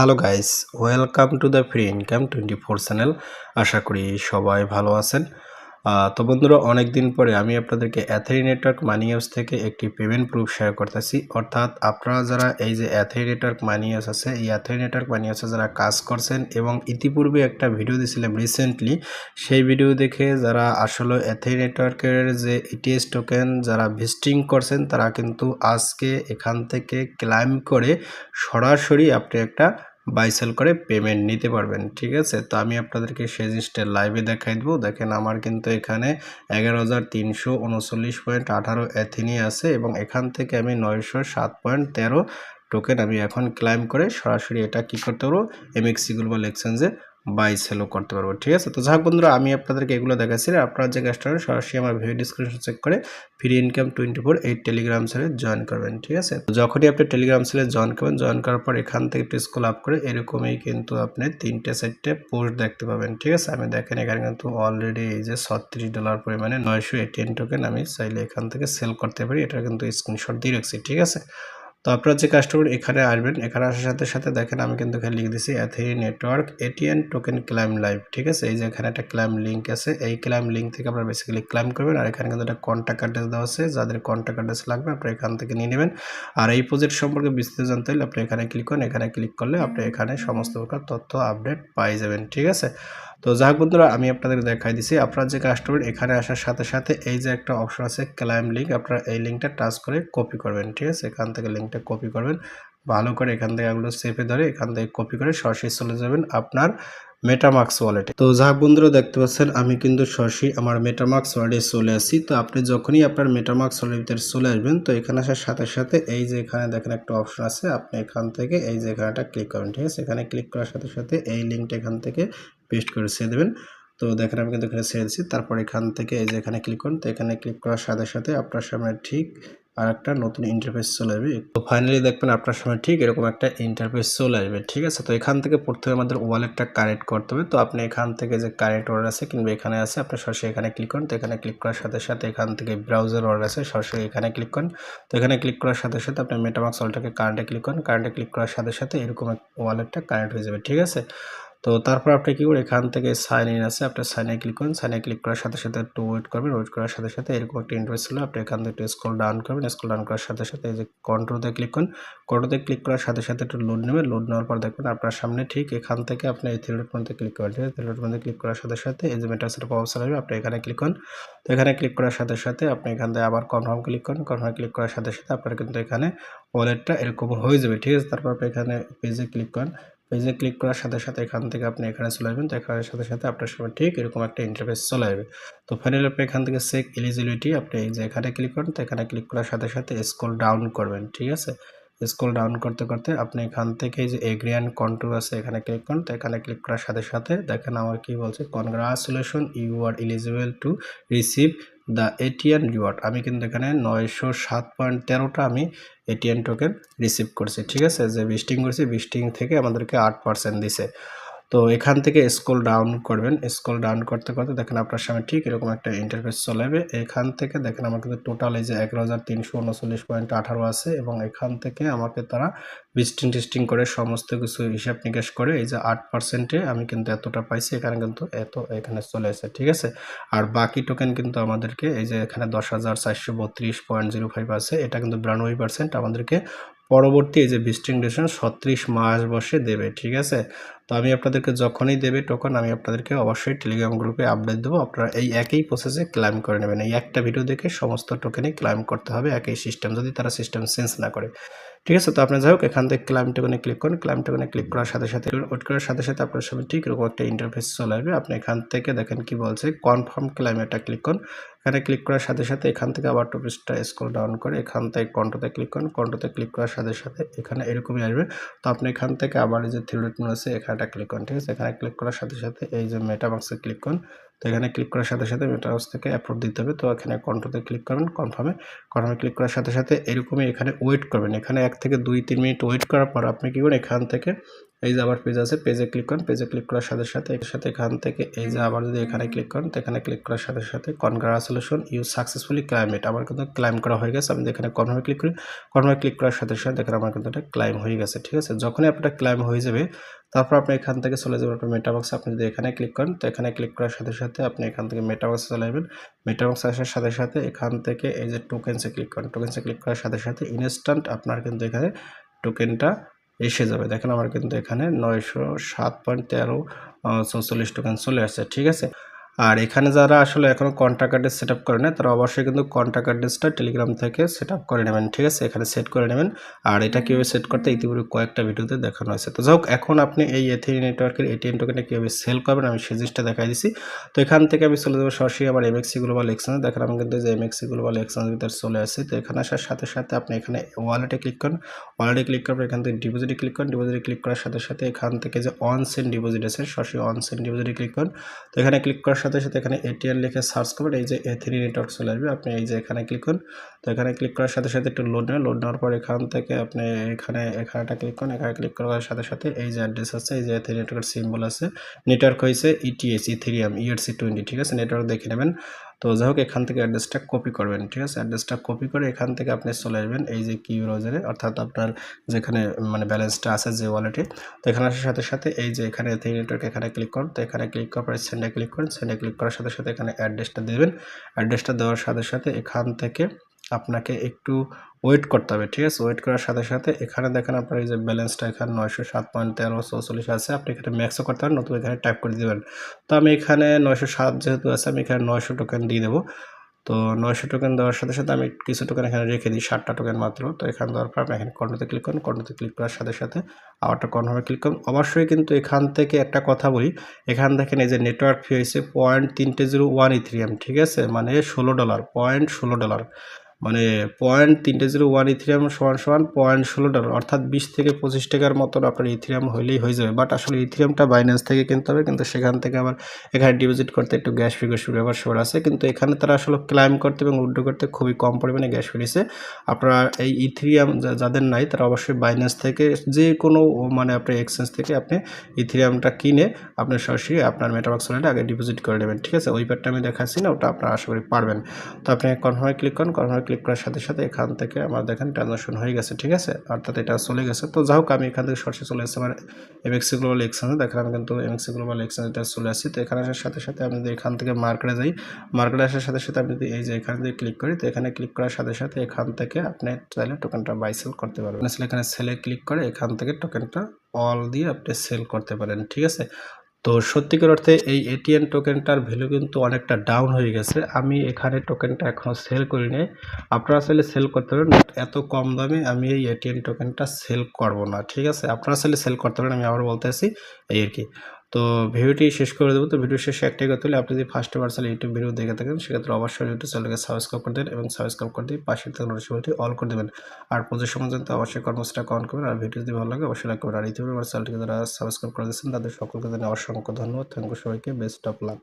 Hello guys, welcome to the free income twenty four channel. আশা করি সবাই ভালো আছেন। তো বন্ধুরা অনেক দিন পরে আমি আপনাদেরকে অ্যাথেরি নেটওয়ার্ক মানি অ্যাপস থেকে একটি পেমেন্ট প্রুফ শেয়ার করতেছি। অর্থাৎ আপনারা যারা এই যে অ্যাথেরি নেটওয়ার্ক মানি অ্যাপস আছে, এই অ্যাথেরি নেটওয়ার্ক মানি অ্যাপসে যারা কাজ করছেন এবং ইতিপূর্বে একটা ভিডিও দিয়েছিলাম রিসেন্টলি সেই ভিডিও দেখে যারা আসলে অ্যাথেরি নেটওয়ার্কের যে ইটিএস টোকেন যারা ভিজিটিং করছেন, তারা কিন্তু আজকে এখান থেকে ক্লাইম করে সরাসরি আপনি একটা বাই সেল করে পেমেন্ট নিতে পারবেন, ঠিক আছে? তো আমি আপনাদেরকে সেই জিনিসটা লাইভে দেখাই দেবো। দেখেন আমার কিন্তু এখানে এগারো হাজার তিনশো উনচল্লিশ পয়েন্ট আঠারো অ্যাথিনি আছে এবং এখান থেকে আমি নয়শো সাত পয়েন্ট তেরো টোকেন আমি এখন ক্লাইম করে সরাসরি এটা কি করতে পারব? এমএক্সি গ্লোবাল এক্সচেঞ্জে বাই সেলও করতে পারব, ঠিক আছে? তো যাই হোক বন্ধুরা, আমি আপনাদেরকে এগুলো দেখাচ্ছি। আপনারা যে কাজটা সরাসরি আমার ভিডিও ডিসক্রিপশন চেক করে ফ্রি ইনকাম টোয়েন্টি ফোর এই টেলিগ্রাম সেলে জয়েন করবেন, ঠিক আছে? তো যখনই আপনি টেলিগ্রাম সেলে জয়েন করবেন জয়েন করার পর এখান থেকে একটু স্কুল আপ করে এরকমই কিন্তু আপনি তিনটে, চারটে পোস্ট দেখতে পাবেন, ঠিক আছে? আমি দেখেন এখানে কিন্তু অলরেডি এই যে ছত্রিশ ডলার পরিমাণে নয়শো এটিএন টোকেন আমি চাইলে এখান থেকে সেল করতে পারি। এটা কিন্তু স্ক্রিনশট দিয়ে রাখছি, ঠিক আছে? তো আপনারা যে কাস্টমার এখানে আসবেন। এখানে আসার সাথে সাথে দেখেন, আমি কিন্তু এখানে লিখে দিছি অ্যাথেরি network ATN token claim live ঠিক আছে? এই যে এখানে একটা ক্লাইম লিঙ্ক আছে, এই ক্লাইম লিঙ্ক থেকে আপনারা বেসিক্যালি ক্লাইম করবেন, আর এখানে কিন্তু একটা কন্ট্যাক্ট অ্যাড্রেস দেওয়া আছে, যাদের কন্ট্যাক্ট অ্যাড্রেস লাগবে, আপনারা এখান থেকে নিয়ে নেবেন। আর এই প্রজেক্ট সম্পর্কে বিস্তারিত জানতে হলে আপনি এখানে ক্লিক করেন, এখানে ক্লিক করলে আপনি এখানে সমস্ত প্রকার তথ্য আপডেট পাই যাবেন, ঠিক আছে? তো যাই বন্ধুরা, আমি আপনাদের দেখাই দিছি। আপনারা যে কাস্টমার এখানে আসার সাথে সাথে এই যে একটা অপশন আছে ক্লাইম লিঙ্ক আপনারা এই লিঙ্কটা টাচ করে কপি করবেন, ঠিক আছে? এখান থেকে লিঙ্কটা কপি করবেন। ভালো করে এখান থেকে এগুলো সেপে ধরে এখান থেকে কপি করে সরাসরি চলে যাবেন আপনার মেটামাক্স ওয়ালেটে তো যাক বন্ধুরা, দেখতে পাচ্ছেন, আমি কিন্তু সরাসরি আমার মেটামাক্স ওয়ালেটে চলে আসি। তো আপনি যখনই আপনার মেটামাক্স ওয়ালেটের ভিতরে চলে আসবেন, তো এখানে আসার সাথে সাথে এই যে এখানে দেখেন একটা অপশন আছে, আপনি এখান থেকে এই যে এখানেটা ক্লিক করবেন, ঠিক আছে? এখানে ক্লিক করার সাথে সাথে এই লিঙ্কটা এখান থেকে পেস্ট করে ছেড়ে দেবেন। তো দেখেন আমি কিন্তু এখানে ছেড়ে দিচ্ছি তারপর এখান থেকে এই যে এখানে ক্লিক করুন। তো এখানে ক্লিক করার সাথে সাথে আপনার সামনে ঠিক আর একটা নতুন ইন্টারফেস চলে আসবে। তো ফাইনালি দেখবেন আপনার সামনে ঠিক এরকম একটা ইন্টারফেস চলে আসবে। ঠিক আছে? তো এখান থেকে প্রথমে আমাদের ওয়ালেটটা কানেক্ট করতে হবে। তো আপনি এখান থেকে যে কারেন্ট অর্ডার আছে কিংবা এখানে আছে, আপনি সরাসরি এখানে ক্লিক করুন। তো এখানে ক্লিক করার সাথে সাথে এখান থেকে ব্রাউজার অর্ডার আছে, সরাসরি এখানে ক্লিক করুন। তো এখানে ক্লিক করার সাথে সাথে আপনি মেটামাক্স ওয়ালেটটাকে কারেন্টে ক্লিক করুন। কারেন্টে ক্লিক করার সাথে সাথে এরকম ওয়ালেটটা কানেক্ট হয়ে যাবে। ঠিক আছে? তো তারপর আপনি কি করে এখান থেকে সাইন ইন আছে? আপনি সাইনে ক্লিক করুন। সাইনে ক্লিক করার সাথে সাথে একটু ওয়েট করবেন। ওয়েট করার সাথে সাথে এরকম একটা ইন্টারভেস ছিল। আপনি এখান থেকে একটু স্কুল ডাউন করবেন। স্কুল ডাউন করার সাথে সাথে এই যে কন্ট্রোলতে ক্লিক করুন। কন্ট্রোতে ক্লিক করার সাথে সাথে একটু লোড নেবেন। লোড নেওয়ার পর দেখবেন আপনার সামনে ঠিক এখান থেকে আপনি এই থ্রিডট মধ্যে ক্লিক করবেন। ঠিক আছে থ্রিডট মধ্যে ক্লিক করার সাথে সাথে এই যে মেটাসের অপশন আসবে, আপনি এখানে ক্লিক করুন। তো এখানে ক্লিক করার সাথে সাথে আপনি এখান থেকে আবার কনফার্ম ক্লিক করুন। কনফার্ম ক্লিক করার সাথে সাথে আপনার কিন্তু এখানে ওয়ালেটটা এরকম হয়ে যাবে। ঠিক আছে? তারপর আপনি এখানে পেজে ক্লিক করেন। পেজে ক্লিক করার সাথে সাথে এখান থেকে আপনি এখানে চলে আসবেন। তো এখানের সাথে সাথে আপনার সময় ঠিক এরকম একটা ইন্টারফেস চলে আসবে। তো ফাইনালি আপনি এখান থেকে সেক এলিজিবিলিটি আপনি এই যে এখানে ক্লিক করেন, তো এখানে ক্লিক করার সাথে সাথে স্ক্রল ডাউন করবেন, ঠিক আছে? স্ক্রল ডাউন করতে করতে আপনি এখান থেকে যে এগ্রি অ্যান্ড কন্ট্রোল আছে এখানে ক্লিক করুন, তো এখানে ক্লিক করার সাথে সাথে দেখেন আমার কি বলছে congratulation you are eligible to receive the ATN reward আমি কিন্তু এখানে নয়শো সাত পয়েন্ট তেরোটা আমি এটিএন টোকেন রিসিভ করছি, ঠিক আছে? যে বিস্টিং করছি বিস্টিং থেকে আমাদেরকে আট পার্সেন্ট দিছে। তো এখান থেকে স্ক্রল ডাউন করবেন। স্ক্রল ডাউন করতে করতে দেখেন আপনার সামনে ঠিক এরকম একটা ইন্টারফেস চলে যাবে এখান থেকে দেখেন আমার কিন্তু টোটাল এই যে এগারো হাজার তিনশো উনচল্লিশ পয়েন্ট আঠারো আছে এবং এখান থেকে আমাকে তারা বিস্টিং টিস্টিং করে সমস্ত কিছু হিসাব নিকাশ করে এই যে আট পার্সেন্টে আমি কিন্তু এতটা পাইছি, এখানে কিন্তু এত এখানে চলে এসেছে ঠিক আছে? আর বাকি টোকেন কিন্তু আমাদেরকে এই যে এখানে দশ হাজার চারশো বত্রিশ পয়েন্ট জিরো ফাইভ আছে, এটা কিন্তু বিরানব্বই পার্সেন্ট আমাদেরকে পরবর্তী এই যে বিস্টিং ডিউরেশন ছত্রিশ মাস বসে দেবে, ঠিক আছে? তো আমি আপনাদেরকে যখনই দেবে টোকন আমি আপনাদেরকে অবশ্যই টেলিগ্রাম গ্রুপে আপডেট দেবো। আপনারা এই একই প্রসেসে ক্লাইম করে নেবেন। এই একটা ভিডিও দেখে সমস্ত টোকেনই ক্লাইম করতে হবে, একই সিস্টেম যদি তারা সিস্টেম চেঞ্জ না করে। ঠিক আছে? তো আপনি যাই হোক, এখান থেকে ক্লাইম টোকনে ক্লিক করুন। ক্লাইম টোকনে ক্লিক করার সাথে সাথে ওয়েট করার সাথে সাথে আপনার সামনে ঠিক এরকম একটা ইন্টারফেস চলে আসবে। আপনি এখান থেকে দেখেন কি বলছে কনফার্ম ক্লাইম এটা ক্লিক করুন। এখানে ক্লিক করার সাথে সাথে এখান থেকে আবার টপিসটা স্ক্রল ডাউন করে এখান থেকে কন্টোতে ক্লিক করুন। কন্টোতে ক্লিক করার সাথে সাথে এখানে এরকমই আসবে। তো আপনি এখান থেকে আবার যে থ্রি ডট আছে এখানটা ক্লিক করুন, ঠিক আছে? এখানে ক্লিক করার সাথে সাথে এই যে মেটা বক্সে ক্লিক করুন, তো এখানে ক্লিক করার সাথে সাথে মেটা বক্স থেকে অ্যাপ্রুভ দিতে হবে, তো এখানে কন্ট্রোতে ক্লিক করবেন কনফার্মে কনফার্মে ক্লিক করার সাথে সাথে এরকমই এখানে ওয়েট করবেন। এখানে এক থেকে দুই, তিন মিনিট ওয়েট করার পর আপনি কী করেন এখান থেকে এই যে আবার পেজ আছে পেজে ক্লিক করেন পেজে ক্লিক করার সাথে সাথে, এর সাথে এখান থেকে এই যে আবার যদি এখানে ক্লিক করেন, তো এখানে ক্লিক করার সাথে সাথে কনগ্রাচুলেশন ইউ সাকসেসফুলি ক্লাইমেট আমার কিন্তু ক্লাইম করা হয়ে গেছে, আমি এখানে কনফার্মে ক্লিক করি কনফার্মে ক্লিক করার সাথে সাথে দেখেন আমার কিন্তু এটা ক্লাইম হয়ে গেছে, ঠিক আছে? যখনই আপনার ক্লাইম হয়ে যাবে, তারপর আপনি এখান থেকে চলে যাবেন আপনার মেটাবক্সে আপনি যদি এখানে ক্লিক করেন, তো এখানে ক্লিক করার সাথে সাথে আপনি এখান থেকে মেটাবক্সে চলে যাবেন। মেটাবক্সে আসার সাথে সাথে এখান থেকে এই যে টোকেন্সে ক্লিক করেন টোকেন্সে ক্লিক করার সাথে সাথে ইনস্ট্যান্ট আপনার কিন্তু এখানে টোকেনটা এসে যাবে। দেখেন আমার কিন্তু এখানে নয়শো সাত পয়েন্ট তেরো চৌচল্লিশ টোকেন চলে আসছে, ঠিক আছে? আর এখানে যারা আসলে এখনও কন্ট্যাক্ট অ্যাড্রেস সেট আপ করে না তারা অবশ্যই কিন্তু কন্ট্যাক্ট অ্যাড্রেসটা টেলিগ্রাম থেকে সেট আপ করে নেবেন, ঠিক আছে? এখানে সেট করে নেবেন। আর এটা কীভাবে সেট করতে ইতিপূর্বে কয়েকটা ভিডিওতে দেখানো হয়েছে। তো যাই এখন আপনি এই এথিরি নেটওয়ার্কের এটিএম টোকেনটা কীভাবে সেল করবেন, আমি সেই জিনিসটা দেখাই দিচ্ছি তো এখান থেকে আমি চলে যাব সরাসরি আমার এমএক্সি গ্লোবাল এক্সচেঞ্জ দেখেন, আমি কিন্তু যে এমএক্সি গ্লোবাল এক্সচেঞ্জ ভিতরে চলে আসছি। তো এখানে আসার সাথে সাথে আপনি এখানে ওয়ালেটে ক্লিক করেন। ওয়ালেটে ক্লিক করার এখান থেকে ডিপোজিটে ক্লিক করেন। ডিপোজিটে ক্লিক করার সাথে সাথে এখান থেকে যে অন ডিপোজিট আছে, সরাসরি অন ডিপোজিটে ক্লিক করেন। তো এখানে ক্লিক করার সাথে সাথে এখানে এটিএম লিখে সার্চ করবেন, এই যে এ থ্রি নেটওয়ার্ক চলে আসবে। আপনি এই যে এখানে ক্লিক করুন, তো এখানে ক্লিক করার সাথে সাথে একটু লোড নেবেন। লোড নেওয়ার পর এখান থেকে আপনি এখানে, এখানেটা ক্লিক করুন। এখানে ক্লিক করার সাথে সাথে এই যে অ্যাড্রেস আছে, এই যে এ থ্রি নেটওয়ার্কের সিম্বল আছে নেটওয়ার্ক হয়েছে ইটিএস ইথেরিয়াম ইআরসি টোয়েন্টি ঠিক আছে? নেটওয়ার্ক দেখে নেবেন। তো যাই হোক এখান থেকে অ্যাড্রেসটা কপি করবেন, ঠিক আছে? অ্যাড্রেসটা কপি করে এখান থেকে আপনি চলে আসবেন, এই যে কিউ ব্রাউজারে অর্থাৎ আপনার যেখানে মানে ব্যালেন্সটা আছে যে ওয়ালেটে তো এখানে আসার সাথে সাথে এই যে এখানে থ্রি নেটওয়ার্ক এখানে ক্লিক করুন, তো এখানে ক্লিক করার পরে সেন্ডে ক্লিক করুন সেন্ডে ক্লিক করার সাথে সাথে এখানে অ্যাড্রেসটা দেবেন। অ্যাড্রেসটা দেওয়ার সাথে সাথে এখান থেকে আপনাকে একটু ওয়েট করতে হবে, ঠিক আছে? ওয়েট করার সাথে সাথে এখানে দেখেন আপনার এই যে ব্যালেন্সটা এখানে নয়শো সাত পয়েন্ট তেরো চৌচল্লিশ আছে আপনি এখানে ম্যাক্সও করতে পারেন নতুন এখানে টাইপ করে দেবেন তো আমি এখানে নয়শো সাত যেহেতু আছে, আমি এখানে নয়শো টোকেন দিয়ে দেবো। তো নয়শো টোকেন দেওয়ার সাথে সাথে আমি কিছু টোকেন এখানে রেখে দিই, ষাটটা টোকেন মাত্র। তো এখানে দেওয়ার পর আপনি এখানে কর্ণতে ক্লিক করুন। কর্ণতে ক্লিক করার সাথে সাথে আবারটা কনফার্মে ক্লিক করুন। অবশ্যই কিন্তু এখান থেকে একটা কথা বলি, এখান দেখেন এই যে নেটওয়ার্ক ফি হয়েছে পয়েন্ট তিনটে জিরো ওয়ান ইথ্রিয়াম ঠিক আছে? মানে ষোলো ডলার পয়েন্ট ষোলো ডলার মানে পয়েন্ট তিনটে জিরো ওয়ান ইথিরিয়াম সমান সমান পয়েন্ট ষোলো ডলার অর্থাৎ বিশ থেকে পঁচিশ টাকার মতন আপনার ইথিরিয়াম হইলেই হয়ে যাবে। বাট আসলে ইথিরিয়ামটা বাইন্যান্স থেকে কিনতে হবে, কিন্তু সেখান থেকে আবার এখানে ডিপোজিট করতে একটু গ্যাস ফি গ্যাস ব্যাপার সবার আছে। কিন্তু এখানে তারা আসলে ক্লাইম করতে এবং উড্ডো করতে খুবই কম পরিমাণে গ্যাস ফিরেছে আপনারা এই ইথিরিয়াম যাদের নাই, তারা অবশ্যই বাইন্যান্স থেকে যে কোনো মানে আপনার এক্সচেঞ্জ থেকে আপনি ইথিরিয়ামটা কিনে আপনি সরাসরি আপনার মেটাবাক্স ওয়ালেটে আগে ডিপোজিট করে নেবেন, ঠিক আছে? ওই প্যাডটা আমি দেখাচ্ছি না, ওটা আপনারা আশা করি পারবেন। তো আপনি কনফার্মে ক্লিক করুন, কনফার্মে ক্লিক করার সাথে সাথে এখান থেকে আমার দেখেন ট্রানজাকশন হয়ে গেছে, ঠিক আছে? অর্থাৎ এটা চলে গেছে। তো যাই আমি এখান থেকে সরাসরি চলে এসেছি আমার এমএক্সি গ্লোবাল এক্সচেঞ্জে দেখেন আমি কিন্তু এমএক্সি গ্লোবাল এক্সচেঞ্জটা চলে আসছি। তো এখানে আসার সাথে সাথে আমি যদি এখান থেকে মার্কেটে যাই মার্কেটে আসার সাথে সাথে আমি যদি এই যে এখানে যদি ক্লিক করি, তো এখানে ক্লিক করার সাথে সাথে এখান থেকে আপনি চাইলে টোকেনটা বাই সেল করতে পারবেন। আসলে এখানে সেলে ক্লিক করে এখান থেকে টোকেনটা অল দিয়ে আপনি সেল করতে পারেন, ঠিক আছে? তো সত্যিকার অর্থে এই এটিএন টোকেনটার ভ্যালু কিন্তু অনেকটা ডাউন হয়ে গেছে। আমি এখানে টোকেনটা এখনও সেল করি নাই আপনারা চাইলে সেল করতে পারেন এত কম দামে আমি এই এটিএন টোকেনটা সেল করব না, ঠিক আছে? আপনারা চাইলে সেল করতে পারেন, আমি আবার বলতে আসি, এই আর কি। তো ভিডিওটি শেষ করে দেবো। তো ভিডিও শেষে একটাই কথা হলে, আপনি যদি ফার্স্ট পার্সেল ইউটিউব ভিডিও দেখে থাকেন, সেক্ষেত্রে অবশ্যই ইউটিউব চ্যানেলকে সাবস্ক্রাইব করে দেন এবং সাবস্ক্রাইব করে দিয়ে পাশে থাকা নোটিফিকেশনটি অল করে দেবেন। আর পুজোর সময় জানতে অবশ্যই কর্মসূচিটা কন করবেন আর ভিডিও যদি ভালো লাগে, অবশ্যই লাইক করবেন। আর ইউটিউবের চ্যানেলটিকে যারা সাবস্ক্রাইব করে দিয়েছেন তাদের সকলকে জানিয়ে অসংখ্য ধন্যবাদ। থ্যাংক ইউ সবাইকে। Best of luck